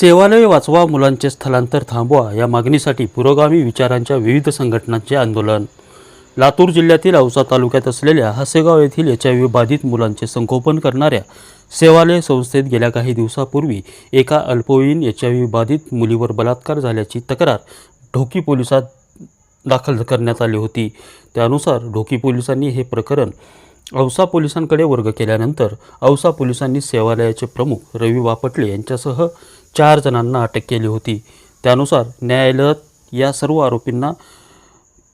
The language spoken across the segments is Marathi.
सेवालय वाचवा मुलांचे स्थलांतर थांबवा या मागणीसाठी पुरोगामी विचारांच्या विविध संघटनांचे आंदोलन. लातूर जिल्ह्यातील औसा तालुक्यात असलेल्या हसेगाव येथील एच आय व्ही बाधित मुलांचे संगोपन करणाऱ्या सेवालय संस्थेत गेल्या काही दिवसापूर्वी एका अल्पवयीन एच आय व्ही बाधित मुलीवर बलात्कार झाल्याची तक्रार ढोकी पोलिसात दाखल करण्यात आली होती. त्यानुसार ढोकी पोलिसांनी हे प्रकरण औसा पोलिसांकडे वर्ग केल्यानंतर औसा पोलिसांनी सेवालयाचे प्रमुख रवी वापटले यांच्यासह चार जणांना अटक केली होती. त्यानुसार न्यायालयात या सर्व आरोपींना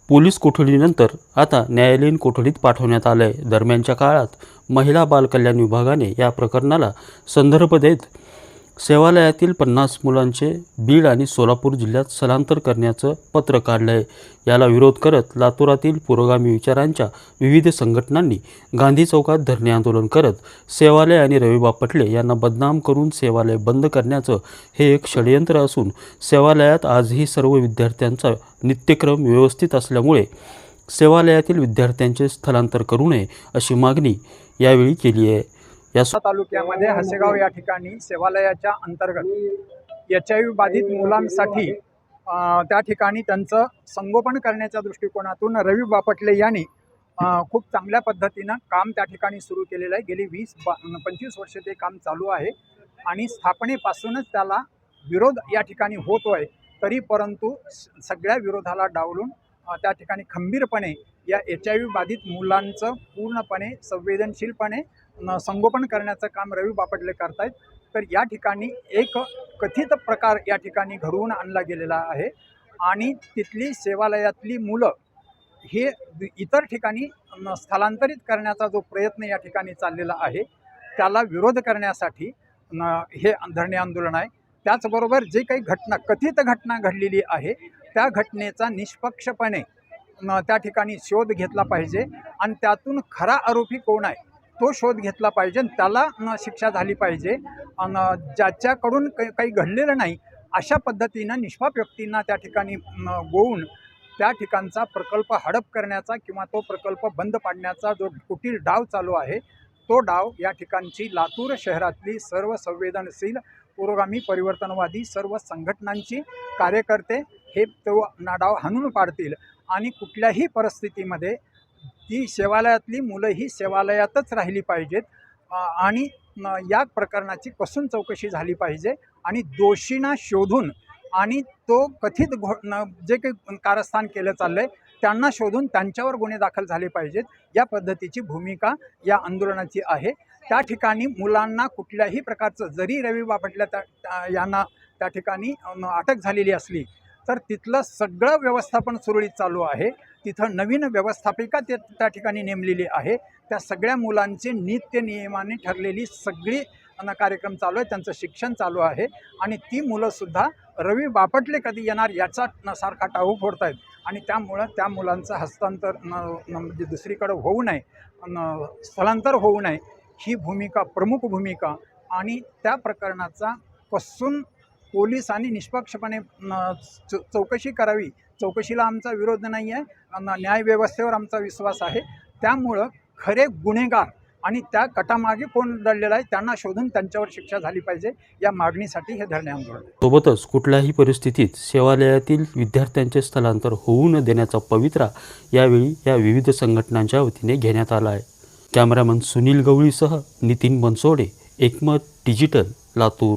पोलीस कोठडीनंतर आता न्यायालयीन कोठडीत पाठवण्यात आलं आहे दरम्यानच्या काळात महिला बालकल्याण विभागाने या प्रकरणाला संदर्भ देत सेवालयातील पन्नास मुलांचे बीड आणि सोलापूर जिल्ह्यात स्थलांतर करण्याचं पत्र काढलं आहे याला विरोध करत लातूरातील पुरोगामी विचारांच्या विविध संघटनांनी गांधी चौकात धरणे आंदोलन करत सेवालय आणि रविबा पटले यांना बदनाम करून सेवालय बंद करण्याचं हे एक षडयंत्र असून सेवालयात आजही सर्व विद्यार्थ्यांचा नित्यक्रम व्यवस्थित असल्यामुळे सेवालयातील विद्यार्थ्यांचे स्थलांतर करू नये अशी मागणी यावेळी केली आहे. या तालुक्यामध्ये हसेगाव या ठिकाणी सेवालयाच्या अंतर्गत एच आय व्ही बाधित मुलांसाठी त्या ठिकाणी त्यांचं संगोपन करण्याच्या दृष्टिकोनातून रवी बापटले यांनी खूप चांगल्या पद्धतीनं काम त्या ठिकाणी सुरू केलेलं आहे. गेली वीस बा पंचवीस वर्ष ते काम चालू आहे आणि स्थापनेपासूनच त्याला विरोध या ठिकाणी होतो आहे तरी परंतु स- सगळ्या विरोधाला डावलून त्या ठिकाणी खंबीरपणे या एच आय व्ही बाधित मुलांचं पूर्णपणे संवेदनशीलपणे संगोपन करण्याचं काम रवी बापटले करतायत. तर या ठिकाणी एक कथित प्रकार या ठिकाणी घडवून आणला गेलेला आहे. आणि तिथली सेवालयातली मुलं हे इतर ठिकाणी स्थलांतरित करण्याचा जो प्रयत्न या ठिकाणी चाललेला आहे त्याला विरोध करण्यासाठी न- हे धरणे आंदोलन आहे. त्याचबरोबर जे काही घटना कथित घटना घडलेली आहे त्या घटनेचा निष्पक्षपणे न- त्या ठिकाणी शोध घेतला पाहिजे. आणि त्यातून खरा आरोपी कोण आहे तो शोध घेतला पाहिजे त्याला शिक्षा झाली पाहिजे. आणि ज्याच्याकडून काही काही घडलेलं नाही अशा पद्धतीनं निष्पाप व्यक्तींना त्या ठिकाणी गोवून त्या ठिकाणचा प्रकल्प हडप करण्याचा किंवा तो प्रकल्प बंद पाडण्याचा जो कुटील डाव चालू आहे तो डाव या ठिकाणची लातूर शहरातली सर्व संवेदनशील पुरोगामी परिवर्तनवादी सर्व संघटनांची कार्यकर्ते हे तो डाव हाणून पाडतील. आणि कुठल्याही परिस्थितीमध्ये ती सेवालयातली मुलं ही सेवालयातच राहिली पाहिजेत. आणि या प्रकरणाची कसून चौकशी झाली पाहिजे आणि दोषींना शोधून आणि तो कथित घो न जे काही कारस्थान केलं चाललं आहे त्यांना शोधून त्यांच्यावर गुन्हे दाखल झाले पाहिजेत. या पद्धतीची भूमिका या आंदोलनाची आहे. त्या ठिकाणी मुलांना कुठल्याही प्रकारचं जरी रवी बापटल्या त्या यांना त्या ठिकाणी अटक झालेली असली तर तिथलं सगळं व्यवस्थापन सुरळीत चालू आहे. तिथं नवीन व्यवस्थापिका ते त्या ठिकाणी नेमलेली आहे. त्या सगळ्या मुलांची नित्य नियमाने ठरलेली सगळी कार्यक्रम चालू आहे. त्यांचं शिक्षण चालू आहे. आणि ती मुलंसुद्धा रवी बापटले कधी येणार याचा न सारखा टाहू फोडत आहेत आणि त्यामुळं त्या मुलांचं हस्तांतर न- म्हणजे दुसरीकडं होऊ नये न स्थलांतर होऊ नये ही भूमिका प्रमुख भूमिका आणि त्या प्रकरणाचा कसून पोलिसांनी निष्पक्षपणे चौकशी करावी. चौकशीला आमचा विरोध नाही आहे. न्यायव्यवस्थेवर आमचा विश्वास आहे. त्यामुळं खरे गुन्हेगार आणि त्या कटामागे कोण दडलेला आहे त्यांना शोधून त्यांच्यावर शिक्षा झाली पाहिजे. या मागणीसाठी हे धरणे आंदोलन सोबतच कुठल्याही परिस्थितीत सेवालयातील विद्यार्थ्यांचे स्थलांतर होऊ न देण्याचा पवित्रा यावेळी या विविध संघटनांच्या वतीने घेण्यात आला आहे. Cameraman Sunil गवळीसह Nitin Bansode Ekmat digital Latur.